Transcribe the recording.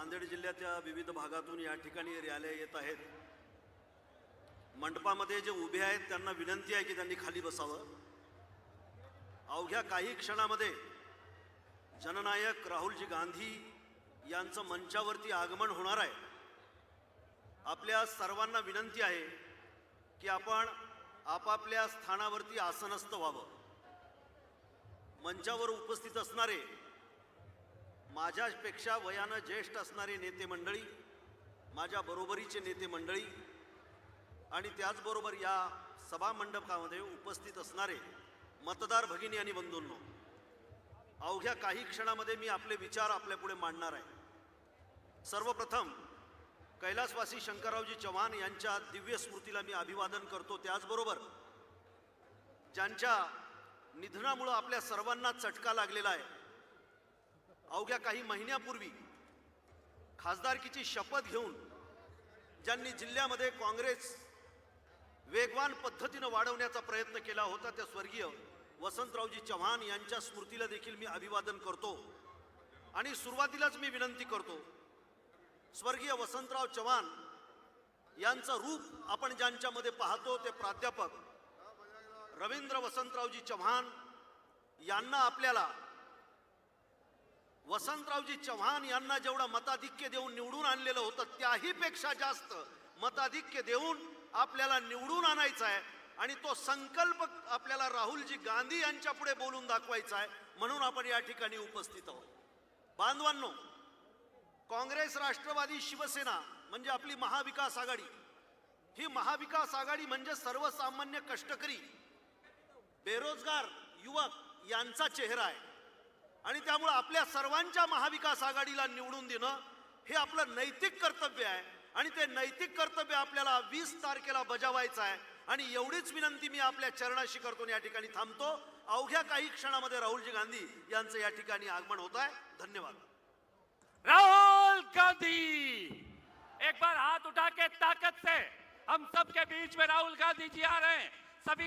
नांदेड जिल्ह्याच्या विविध भागातून या ठिकाणी रॅल्या येत आहेत. मंडपामध्ये जे उभे आहेत त्यांना विनंती आहे की त्यांनी खाली बसावं. अवघ्या काही क्षणामध्ये जननायक राहुलजी गांधी यांचं मंचावरती आगमन होणार आहे. आपल्या सर्वांना विनंती आहे की आपण आपापल्या स्थानावरती आसनस्थ व्हावं. मंचावर उपस्थित असणारे माझ्यापेक्षा वयानं ज्येष्ठ असणारे नेते मंडळी माझ्या बरोबरीचे नेते मंडळी आणि त्याचबरोबर या सभामंडपामध्ये उपस्थित असणारे मतदार भगिनी आणि बंधूंनो अवघ्या काही क्षणामध्ये मी आपले विचार आपल्यापुढे मांडणार आहे. सर्वप्रथम कैलासवासी शंकररावजी चव्हाण यांच्या दिव्य स्मृतीला मी अभिवादन करतो. त्याचबरोबर ज्यांच्या निधनामुळं आपल्या सर्वांना चटका लागलेला आहे अवघ्या काही महिन्यापूर्वी खासदारकीची शपथ घेऊन ज्यांनी जिल्ह्यामध्ये काँग्रेस वेगवान पद्धतीनं वाढवण्याचा प्रयत्न केला होता त्या स्वर्गीय वसंतरावजी चव्हाण यांच्या स्मृतीला देखील मी अभिवादन करतो आणि सुरुवातीलाच मी विनंती करतो स्वर्गीय वसंतराव चव्हाण यांचं रूप आपण ज्यांच्यामध्ये पाहतो ते प्राध्यापक रवींद्र वसंतरावजी चव्हाण यांना आपल्याला वसंतरावजी चव्हाण यांना जेवढं मताधिक्य देऊन निवडून आणलेलं होतं त्याहीपेक्षा जास्त मताधिक्य देऊन आपल्याला निवडून आणायचं आहे आणि तो संकल्प आपल्याला राहुलजी गांधी यांच्या पुढे बोलून दाखवायचा आहे म्हणून आपण या ठिकाणी उपस्थित आहोत. बांधवांनो काँग्रेस राष्ट्रवादी शिवसेना म्हणजे आपली महाविकास आघाडी. ही महाविकास आघाडी म्हणजे सर्वसामान्य कष्टकरी बेरोजगार युवक यांचा चेहरा आहे. आणि त्यामुळं आपल्या सर्वांच्या महाविकास आघाडीला निवडून देणं हे आपलं नैतिक कर्तव्य आहे. आणि ते नैतिक कर्तव्य आपल्याला वीस तारखेला बजावायचं आहे. आणि एवढीच विनंती मी आपल्या चरणाशी करतो या ठिकाणी थांबतो. अवघ्या काही क्षणामध्ये राहुलजी गांधी यांचं या ठिकाणी आगमन होत आहे. धन्यवाद. राहुल गांधी एक बार हात उठा के ताकत से। हम सबके बीच में राहुल गांधी जी आ रहे हैं। सभी